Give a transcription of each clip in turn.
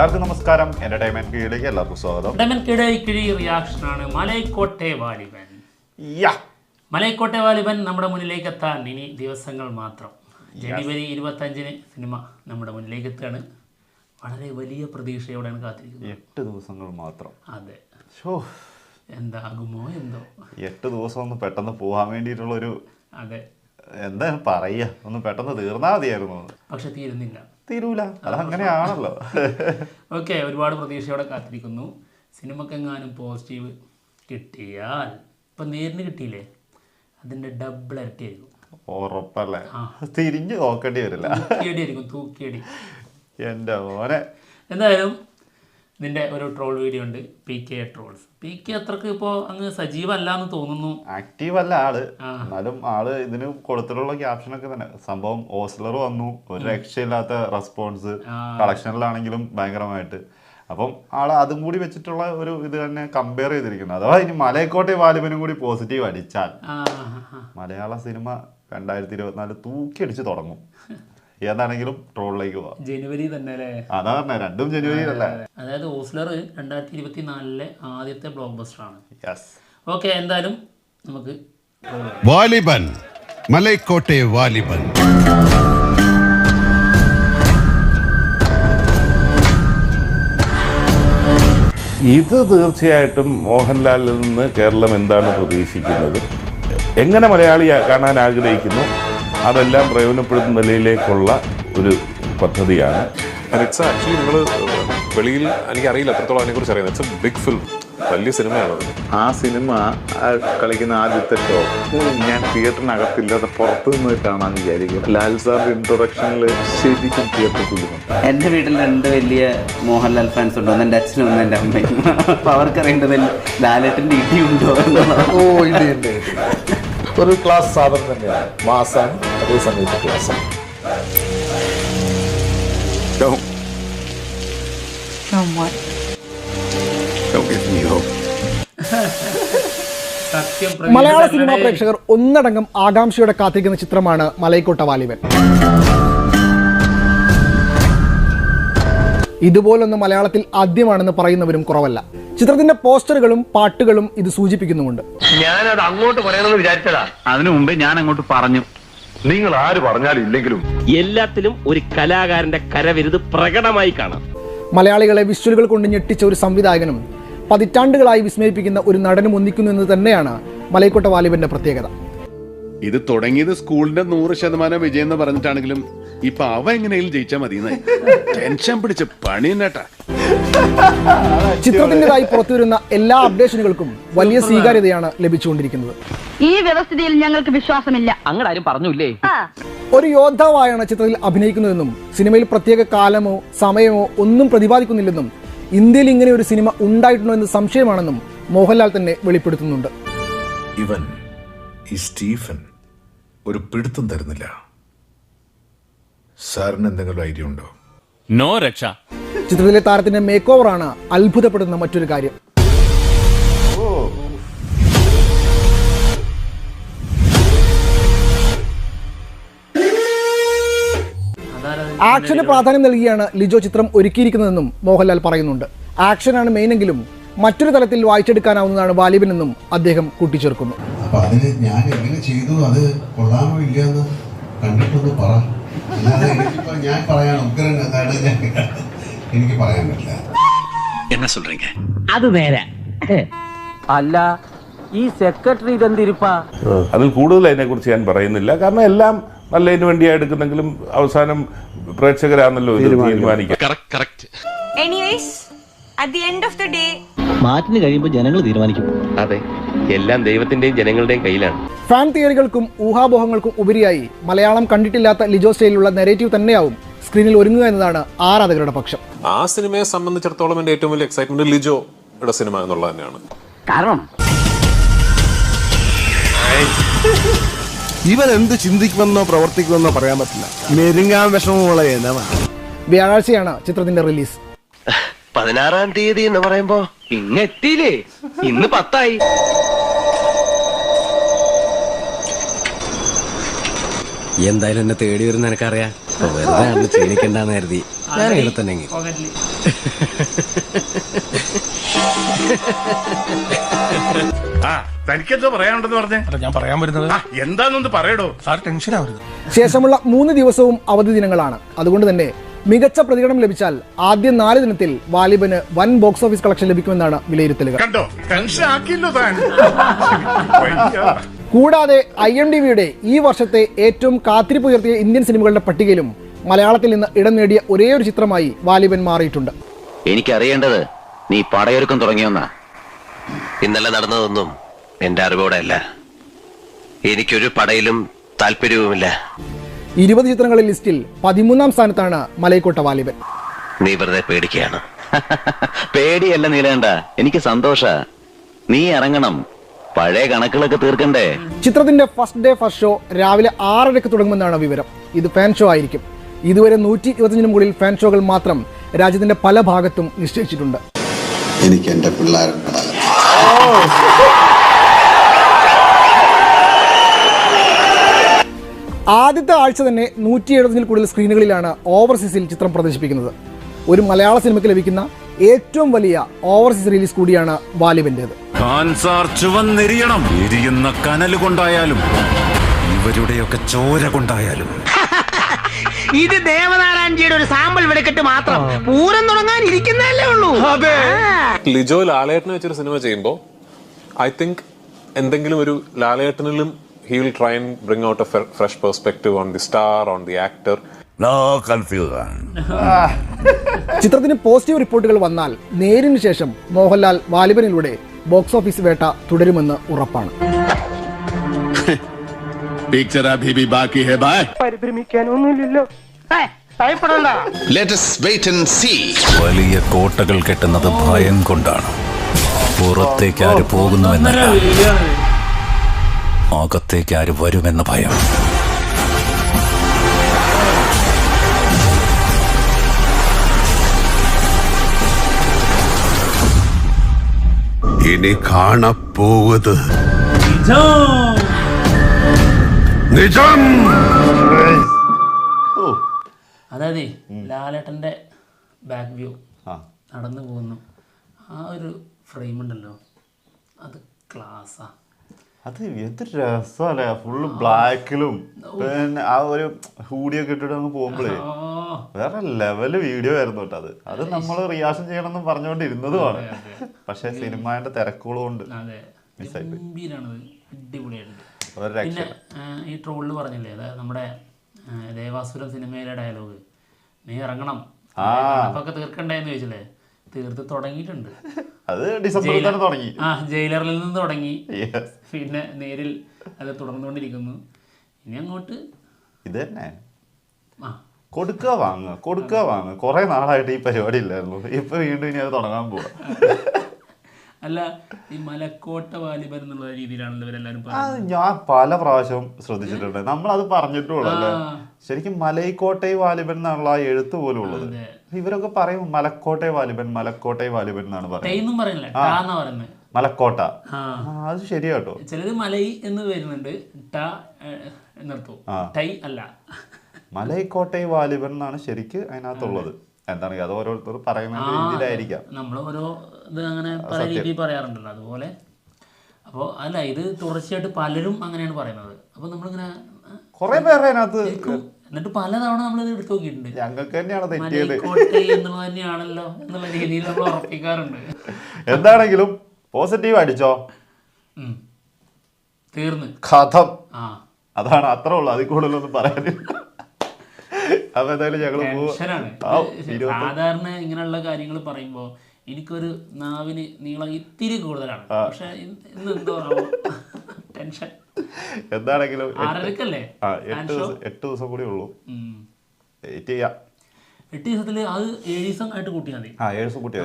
എല്ലാവർക്കും നമസ്കാരം. എന്റർടൈൻമെന്റ് കീഴിലേക്ക് എല്ലാവർക്കും സ്വാഗതം. റിയാക്ഷൻ ആണ് മലൈക്കോട്ടെ വാലിബൻ. യാ. മലൈക്കോട്ടെ വാലിബൻ നമ്മുടെ മുന്നിലേക്ക് എത്താൻ ഇനി ദിവസങ്ങൾ മാത്രം. ജനുവരി ഇരുപത്തഞ്ചിന് സിനിമ നമ്മുടെ മുന്നിലേക്ക് എത്തുകയാണ് വളരെ വലിയ പ്രതീക്ഷയോടെയാണ് കാത്തിരിക്കുന്നത്. എട്ട് ദിവസങ്ങൾ മാത്രം. അതെ. ഷോ എന്താകുമോ എന്തോ. എട്ട് ദിവസം ഒന്ന് പെട്ടെന്ന് പോകാൻ വേണ്ടിയിട്ടുള്ളൊരു അതെ. എന്താ പറയുക? ഒന്ന് പെട്ടെന്ന് തീർന്നാ മതിയായിരുന്നു. പക്ഷെ തീരുന്നില്ല. തീരൂല. അതങ്ങനെയാണല്ലോ ഓക്കെ ഒരുപാട് പ്രതീക്ഷയോടെ കാത്തിരിക്കുന്നു. സിനിമക്കെങ്ങാനും പോസിറ്റീവ് കിട്ടിയാൽ ഇപ്പം നേരിന് കിട്ടിയില്ലേ? അതിന്റെ ഡബിൾ ഇരട്ടിയായിരിക്കും. ഉറപ്പല്ലേ? തിരിഞ്ഞു നോക്കേണ്ടി വരില്ല. തൂക്കിയടി ആയിരിക്കും തൂക്കിയടി. എന്റെ മോനെ. എന്തായാലും ഇതിന്റെ ഒരു ട്രോൾ വീഡിയോ ഉണ്ട് P K trolls P K അത്രയ്ക്ക് ഇപ്പോ അങ്ങ് സജീവല്ല എന്ന് തോന്നുന്നു. ആക്റ്റീവ് അല്ല ആൾ എന്നാലും ആൾ ഇതിന് കൊടുത്തിട്ടുള്ള ക്യാപ്ഷൻ ഒക്കെ തന്നെ. സംഭവം ഓസ്ലർ വന്നു ഒരു രക്ഷയില്ലാത്ത റെസ്പോൺസ് കളക്ഷനിലാണെങ്കിലും ഭയങ്കരമായിട്ട്. അപ്പം ആൾ അതും കൂടി വെച്ചിട്ടുള്ള ഒരു ഇത് തന്നെ കമ്പയർ ചെയ്തിരിക്കുന്നത് അഥവാ ഇനി മലയക്കോട്ടെ വാലിബനും കൂടി പോസിറ്റീവ് അടിച്ചാൽ. മലയാള സിനിമ രണ്ടായിരത്തി ഇരുപത്തിനാല് തൂക്കിയടിച്ച് തുടങ്ങും. ഏതാണെങ്കിലും ട്രോളിലേക്ക് പോവാം. ജനുവരി തന്നെ അല്ലേ? അതാ പറഞ്ഞ രണ്ടും ജനുവരിയിലല്ലേ? അതായത് ഓസ്ലർ രണ്ടായിരത്തി ഇരുപത്തി നാലിലെ ആദ്യത്തെ ബ്ലോക്ക് ബസ്റ്ററാണ് യെസ് ഓക്കെ എന്തായാലും നമുക്ക് വാലിബൻ മലൈക്കോട്ടെ വാലിബൻ. ഇത് തീർച്ചയായിട്ടും മോഹൻലാലിൽ നിന്ന് കേരളം എന്താണ് പ്രതീക്ഷിക്കുന്നത്? എങ്ങനെ മലയാളി കാണാൻ ആഗ്രഹിക്കുന്നു? അതെല്ലാം പ്രയോജനപ്പെടുത്തുന്ന നിലയിലേക്കുള്ള ഒരു പദ്ധതിയാണ്. ഇറ്റ്സ് ആക്ച്വലി നിങ്ങൾ വെളിയിൽ എനിക്കറിയില്ല എത്രത്തോളം അതിനെക്കുറിച്ച് അറിയാം ഇറ്റ്സ് എ ബിഗ് ഫിലിം വലിയ സിനിമയാണത് ആ സിനിമ കളിക്കുന്ന ആദ്യത്തെ ഷോ ഞാൻ തിയേറ്ററിനകത്തില്ലാതെ പുറത്തു നിന്ന് കാണാൻ വിചാരിക്കും ലാൽ സാറിന്റെ ഇൻട്രൊഡക്ഷനിൽ ശരിക്കും തിയേറ്റർ കുടുങ്ങും. എന്റെ വീട്ടിൽ രണ്ട് വലിയ മോഹൻലാൽ ഫാൻസ് ഉണ്ട്. ഒന്ന് എന്റെ അച്ഛനും ഒന്ന് എന്റെ അമ്മയും. അപ്പോൾ അവർക്കറിയേണ്ടത് ലാലേട്ടന്റെ ഇടിയുണ്ടോ ഓ ഇടിയുണ്ട്. ഒരു ക്ലാസ് സാധനം തന്നെയാണ്. മാസാണ് അതേ സമയത്ത് ക്ലാസ്. സത്യം മലയാള സിനിമാ പ്രേക്ഷകർ ഒന്നടങ്കം ആകാംക്ഷയോടെ കാത്തിരിക്കുന്ന ചിത്രമാണ് മലൈക്കോട്ട വാലിബൻ ഇതുപോലൊന്ന് മലയാളത്തിൽ ആദ്യമാണെന്ന് പറയുന്നവരും കുറവല്ല. ചിത്രത്തിന്റെ പോസ്റ്ററുകളും പാട്ടുകളും ഇത് സൂചിപ്പിക്കുന്നുമുണ്ട്. ഞാനത് അങ്ങോട്ട് പറയണമെന്ന് വിചാരിച്ചതാ. അതിനു മുമ്പേ ഞാൻ അങ്ങോട്ട് പറഞ്ഞു. നിങ്ങൾ ആര് പറഞ്ഞാലും ഇല്ലെങ്കിലും എല്ലാത്തിലും ഒരു കലാകാരന്റെ കരവിരുത് പ്രകടമായി കാണാം. മലയാളികളെ വിഷ്വലുകൾ കൊണ്ട് ഞെട്ടിച്ച ഒരു സംവിധായകനും പതിറ്റാണ്ടുകളായി വിസ്മയിപ്പിക്കുന്ന ഒരു നടനും ഒന്നിക്കുന്നു എന്ന് തന്നെയാണ് മലൈക്കോട്ട വാലിബന്റെ പ്രത്യേകത. ഇത് തുടങ്ങിയത് സ്കൂളിന്റെ നൂറ് ശതമാനം വിജയം എന്ന് പറഞ്ഞിട്ടാണെങ്കിലും ഇപ്പൊ അവ എങ്ങനെയും ജയിച്ചാൽ മതി ടെൻഷൻ പിടിച്ച പണി തന്നെട്ടാ ചിത്രത്തിന്റെതായി പുറത്തുവരുന്ന എല്ലാ അപ്ഡേഷനുകൾക്കും വലിയ സ്വീകാര്യതയാണ് ലഭിച്ചുകൊണ്ടിരിക്കുന്നത്. ഈ വ്യവസ്ഥിതിയിൽ ഞങ്ങൾക്ക് വിശ്വാസമില്ല. അങ്ങടാരും പറഞ്ഞില്ലേ? ഒരു യോദ്ധാവായാണ് ചിത്രത്തിൽ അഭിനയിക്കുന്നതെന്നും സിനിമയിൽ പ്രത്യേക കാലമോ സമയമോ ഒന്നും പ്രതിപാദിക്കുന്നില്ലെന്നും ഇന്ത്യയിൽ ഇങ്ങനെ ഒരു സിനിമ ഉണ്ടായിട്ടുണ്ടോ എന്ന് സംശയമാണെന്നും മോഹൻലാൽ തന്നെ വെളിപ്പെടുത്തുന്നുണ്ട്. ഇവൻ ഈ സ്റ്റീഫൻ ഒരു പിടുത്തം തരുന്നില്ല. സാറിന് എന്തെങ്കിലും ഐഡിയ ഉണ്ടോ? നോ രക്ഷ. ചിത്രത്തിലെ താരത്തിന്റെ മേക്ക് ആണ് അത്ഭുതപ്പെടുന്ന മറ്റൊരു കാര്യം. ആക്ഷന് പ്രാധാന്യം നൽകിയാണ് ലിജോ ചിത്രം ഒരുക്കിയിരിക്കുന്നതെന്നും മോഹൻലാൽ പറയുന്നുണ്ട്. ആക്ഷനാണ് മെയിനെങ്കിലും മറ്റൊരു തലത്തിൽ വായിച്ചെടുക്കാനാവുന്നതാണ് വാലിബനെന്നും അദ്ദേഹം കൂട്ടിച്ചേർക്കുന്നു. അപ്പൊ അതിന് ഞാൻ എങ്ങനെ ചെയ്തു? അത് കൊള്ളാമോ ഇല്ലയെന്ന് കണ്ടിട്ടൊന്ന് പറ. അല്ലാതെ എനിക്കിപ്പോ ഞാൻ പറയാൻ ഉഗ്രൻ എന്നാണ് ഞാൻ എനിക്ക് പറയാൻ പറ്റില്ല. അത് നേരെ. അല്ല ഈ സെക്രട്ടറി ഇതെന്തിരിപ്പാ? അതിൽ കൂടുതൽ അതിനെ കുറിച്ച് ഞാൻ പറയുന്നില്ല. കാരണം എല്ലാം നല്ലതിന് വേണ്ടിയാ എടുക്കുന്നെങ്കിലും അവസാനം പ്രേക്ഷകരാണല്ലോ ഇത് തീരുമാനിക്കുക. Anyways at the end of the day മാറ്റിന് കഴിയുമ്പോൾ ജനങ്ങൾ തീരുമാനിക്കും. അതെ. എല്ലാം ദൈവത്തിന്റെയും ജനങ്ങളുടെയും കയ്യിലാണ്. ഫാൻ തിയറികൾക്കും ഊഹാപോഹങ്ങൾക്കും ഉപരിയായി മലയാളം കണ്ടിട്ടില്ലാത്ത ലിജോ സ്റ്റൈലിലുള്ള നെറേറ്റീവ് തന്നെയാവും സ്ക്രീനിൽ ഒരുങ്ങുക എന്നതാണ് ആരാധകരുടെ പക്ഷം. ആ സിനിമയെ സംബന്ധിച്ചിടത്തോളം എന്റെ ഏറ്റവും വലിയ എക്സൈറ്റ്മെന്റ് ലിജോയുടെ സിനിമ എന്നുള്ളത് തന്നെയാണ്. കാരണം? ഇവൻ എന്ത് ചിന്തിക്കുമെന്നോ പ്രവർത്തിക്കുമെന്നോ പറയാൻ പറ്റില്ല. മെരുങ്ങാൻ വിഷമമുള്ള എന്നവാ വ്യാഴാഴ്ചയാണ് ചിത്രത്തിന്റെ റിലീസ് പതിനാറാം തീയതി എന്ന് പറയുമ്പോ? ഇങ്ങ് എത്തിയില്ലേ? ഇന്ന് പത്തായി. എന്തായാലും എന്നെ തേടി വരുന്ന എനിക്കറിയാം വെറുതെ ക്ഷീണിക്കണ്ടെന്ന് കരുതി. ഞാൻ ഇവിടെ തന്നെ ആ തനിക്കെന്തോ പറയാനുണ്ടെന്ന് പറഞ്ഞേ. ഞാൻ പറയാൻ വരുന്നത് എന്താന്നൊന്ന് പറയടോ. സാർ ടെൻഷൻ ആവരുത് ശേഷമുള്ള മൂന്ന് ദിവസവും അവധി ദിനങ്ങളാണ്. അതുകൊണ്ട് തന്നെ മികച്ച പ്രതികരണം ലഭിച്ചാൽ ആദ്യ നാല് ദിനത്തിൽ വാലിബന് വൻ ബോക്സ് ഓഫീസ് കളക്ഷൻ ലഭിക്കുമെന്നാണ് വിലയിരുത്തലുകൾ. കണ്ടോ? ടെൻഷൻ ആക്കിയല്ലോ താൻ. കൂടാതെ ഐ എം ഡി വിയുടെ ഈ വർഷത്തെ ഏറ്റവും കാത്തിരിപ്പ് ഉയർത്തിയ ഇന്ത്യൻ സിനിമകളുടെ പട്ടികയിലും മലയാളത്തിൽ നിന്ന് ഇടം നേടിയ ഒരേ ഒരു ചിത്രമായി വാലിബൻ മാറിയിട്ടുണ്ട്. എനിക്കറിയേണ്ടത് നീ പടയൊരുക്കം തുടങ്ങിയൊന്നാ. ഇന്നലെ നടന്നതൊന്നും എന്റെ അറിവോടെയല്ല എനിക്കൊരു പടയിലും താല്പര്യവുമില്ല. ഇരുപത് ചിത്രങ്ങളെ ലിസ്റ്റിൽ പതിമൂന്നാം സ്ഥാനത്താണ് മലയക്കോട്ട വാലിബൻ. നീ വെറുതെ പേടിക്കുകയാണ്. പേടിയല്ല നീലേണ്ട എനിക്ക് സന്തോഷ. നീ ഇറങ്ങണം. പഴയ കണക്കുകളൊക്കെ തീർക്കണ്ടേ? ചിത്രത്തിന്റെ ഫസ്റ്റ് ഡേ ഫസ്റ്റ് ഷോ രാവിലെ ആറരയ്ക്ക് തുടങ്ങുമെന്നാണ് വിവരം. ഇത് ഫാൻ ഷോ ആയിരിക്കും. ഇതുവരെ നൂറ്റി ഇരുപത്തിയഞ്ചിന് മുകളിൽ ഫാൻ ഷോകൾ മാത്രം രാജ്യത്തിന്റെ പല ഭാഗത്തും നിശ്ചയിച്ചിട്ടുണ്ട്. എനിക്ക് എന്റെ പിള്ളേരുണ്ടാകും ആദ്യത്തെ ആഴ്ച തന്നെ നൂറ്റി എഴുപതിൽ കൂടുതൽ സ്ക്രീനുകളിലാണ് ഓവർസീസിൽ ചിത്രം പ്രദർശിപ്പിക്കുന്നത്. ഒരു മലയാള സിനിമയ്ക്ക് ലഭിക്കുന്ന ഏറ്റവും വലിയ ഓവർസീസ് റിലീസ് കൂടിയാണ് വാലിബന്റേത്. കാൻസാർ ചുവന്നെരിയണം എരിയുന്ന കനൽ കൊണ്ടായാലും ഇവരുടെയൊക്കെ ചോര കൊണ്ടായാലും. ഇത് ദേവനാരായണജിയുടെ ഒരു സാമ്പിൾ വെടിക്കെട്ട് മാത്രം. പൂരം തുടങ്ങാൻ ഇരിക്കുന്നതല്ലേ ഉള്ളൂ. ലിജോ ലാലേട്ടനെ വെച്ചൊരു സിനിമ ചെയ്യുമ്പോൾ ഐ തിങ്ക് എന്തെങ്കിലും ഒരു ലാലേട്ടനിലും he will try and bring out a fresh perspective on the star on the actor no confusion ചിത്രത്തിന് പോസിറ്റീവ് റിപ്പോർട്ടുകൾ വന്നാൽ നേരിന് ശേഷം മോഹൻലാൽ വാലിബനിലൂടെ ബോക്സ് ഓഫീസ് വേട്ട തുടരുമെന്ന് ഉറപ്പാണ്. പിക്ചർ അഭി ഭി ബാക്കി ഹെ ബൈ പരിഭ്രമിക്കാനൊന്നുമില്ലല്ലോ let us wait and see. വലിയ കോട്ടകൾ കെട്ടുന്നത് ഭയം കൊണ്ടാണ്. പുറത്തേക്ക് ആര് പോകുന്നുവെന്നല്ല. അകത്തേക്ക് ആര് വരുമെന്ന ഭയം. ഇനി കാണപ്പോവത് നിജം. അതായത് ലാലേട്ടന്റെ ബാക്ക് വ്യൂ ആ. നടന്നു പോകുന്നു. ആ ഒരു ഫ്രെയിം ഉണ്ടല്ലോ. അത് ക്ലാസ്സാ അത് എന്ത് രസമല്ലേ? ഫുള്ള് ബ്ലാക്കിലും പിന്നെ ആ ഒരു ഹൂഡിയൊക്കെ ഇട്ടിട്ട് അങ്ങ് പോകുമ്പോഴേ വേറെ ലെവൽ വീഡിയോ ആയിരുന്നു കേട്ടോ അത്. അത് നമ്മൾ റിയാക്ഷൻ ചെയ്യണമെന്ന് പറഞ്ഞുകൊണ്ടിരുന്നതുമാണ്. പക്ഷെ സിനിമയുടെ തിരക്കുകളും ഉണ്ട് പിന്നെ ഈ ട്രോളിൽ പറഞ്ഞില്ലേ? അതായത് നമ്മുടെ ദേവാസുരം സിനിമയിലെ ഡയലോഗ് നീ ഇറങ്ങണം. ആ. തീർക്കണ്ടേന്ന് ചോദിച്ചില്ലേ? തീർത്ത് തുടങ്ങിയിട്ടുണ്ട്. അത് ഡിസംബറിൽ തന്നെ തുടങ്ങി. ആ ജയിലറിൽ നിന്ന് തുടങ്ങി. പിന്നെ നേരിൽ അത് തുടർന്നുകൊണ്ടിരിക്കുന്നു. ഇനി അങ്ങോട്ട് ഇത് തന്നെ. ആ. കൊടുക്കുക വാങ്ങുക കൊടുക്കുക വാങ്ങുക. കുറെ നാളായിട്ട് ഈ പരിപാടി ഇല്ലായിരുന്നു. ഇപ്പൊ വീണ്ടും ഇനി അത് തുടങ്ങാൻ പോവാ. അല്ല ഈ മലക്കോട്ട വാലിബൻ എന്നുള്ള രീതിയിലാണല്ലോ ഇവരെല്ലാരും അത് ഞാൻ പല പ്രാവശ്യം ശ്രദ്ധിച്ചിട്ടുണ്ട്. നമ്മൾ അത് പറഞ്ഞിട്ടുള്ളൂ അല്ലേ? ശരിക്കും മലൈക്കോട്ടൈ വാലിബൻ എന്നുള്ള എഴുത്ത് പോലും ഉള്ളത്. ഇവരൊക്കെ പറയും മലക്കോട്ടൈ വാലിബൻ മലക്കോട്ടൈ വാലിബൻ എന്നാണ് പറയുന്നത്. മലക്കോട്ട. അത് ശരിയാട്ടോ ചിലത് മലൈ എന്ന് വരുന്നുണ്ട് ട ടൈ അല്ല. മലൈക്കോട്ടൈ വാലിബൻ എന്നാണ് ശരിക്ക് അതിനകത്തുള്ളത്. എന്താണെങ്കിൽ അത് ഓരോരുത്തർ പറയുന്ന രീതിയിലായിരിക്കാം. നമ്മൾ ഓരോ ഇത് അങ്ങനെ പല. രീതിയിൽ പറയാറുണ്ടല്ലോ. അതുപോലെ അപ്പോൾ അല്ല ഇത് തുടർച്ചയായിട്ട് പലരും അങ്ങനെയാണ് പറയുന്നത്. അപ്പോൾ നമ്മളിങ്ങനെ കുറെ പേരെ അതിനകത്ത് എന്നിട്ട് പലതവണ നമ്മൾ ഇത് എടുത്തു നോക്കിയിട്ടുണ്ട്. ഞങ്ങൾക്ക് തന്നെയാണ് തെറ്റിയത്. തന്നെയാണല്ലോ എന്നുള്ള രീതിയിൽ നമ്മൾ ഉറപ്പിക്കാറുണ്ട്. എന്താണെങ്കിലും പോസിറ്റീവ് അടിച്ചോ. തീർന്ന്. കഥം. ആ. അതാണ് അത്ര ഉള്ളു. അതിൽ കൂടുതലൊന്നും പറയാനില്ല. അപ്പൊ ഇത് ഇരുപത്തി- സാധാരണ ഇങ്ങനെയുള്ള കാര്യങ്ങൾ പറയുമ്പോൾ എനിക്കൊരു നാവിന് നീളം ഇത്തിരി കൂടുതലാണ്. പക്ഷെ ഇന്ന് എന്തോ ടെൻഷൻ. എന്താണെങ്കിലും എട്ട്-? ദിവസം കൂടി ഉള്ളൂ. വെയിറ്റ് ചെയ്യാം. എട്ട് ദിവസത്തിൽ അത് ഏഴ് ദിവസം ആയിട്ട് കൂട്ടിയാൽ മതി. ആ ഏഴ് ദിവസം കൂട്ടിയാൽ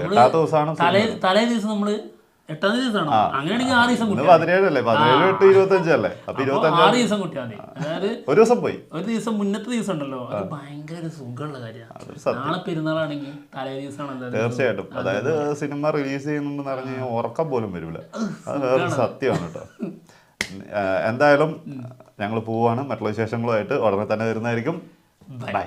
തലേ ദിവസം നമ്മൾ എട്ടാം ദിവസമാണോ ആ. അങ്ങനെയാണെങ്കിൽ ആറ് ദിവസം. പതിനേഴല്ലേ പതിനേഴ്. എട്ട് ഇരുപത്തഞ്ച് അല്ലേ? അപ്പൊ അപ്പൊ ഇരുപത്തഞ്ച് ആറ് ദിവസം കൂട്ടിയാൽ മതി. അതായത് ഒരു ദിവസം പോയി. ഒരു ദിവസം മുന്നത്തെ ദിവസം ഉണ്ടല്ലോ. അത് ഭയങ്കര സുഖമുള്ള കാര്യമാണ്. നാളെ പെരുന്നാളാണെങ്കിൽ തലേ ദിവസമാണ് തീർച്ചയായിട്ടും. അതായത് സിനിമ റിലീസ് ചെയ്യുന്നുണ്ടെന്ന് പറഞ്ഞ് ഉറക്കം പോലും വരില്ല അത് വേറെ സത്യമാണ് കേട്ടോ. എന്തായാലും ഞങ്ങൾ പോവാണ്. മറ്റുള്ള വിശേഷങ്ങളുമായിട്ട് ഉടനെ തന്നെ വരുന്നതായിരിക്കും. ബൈ.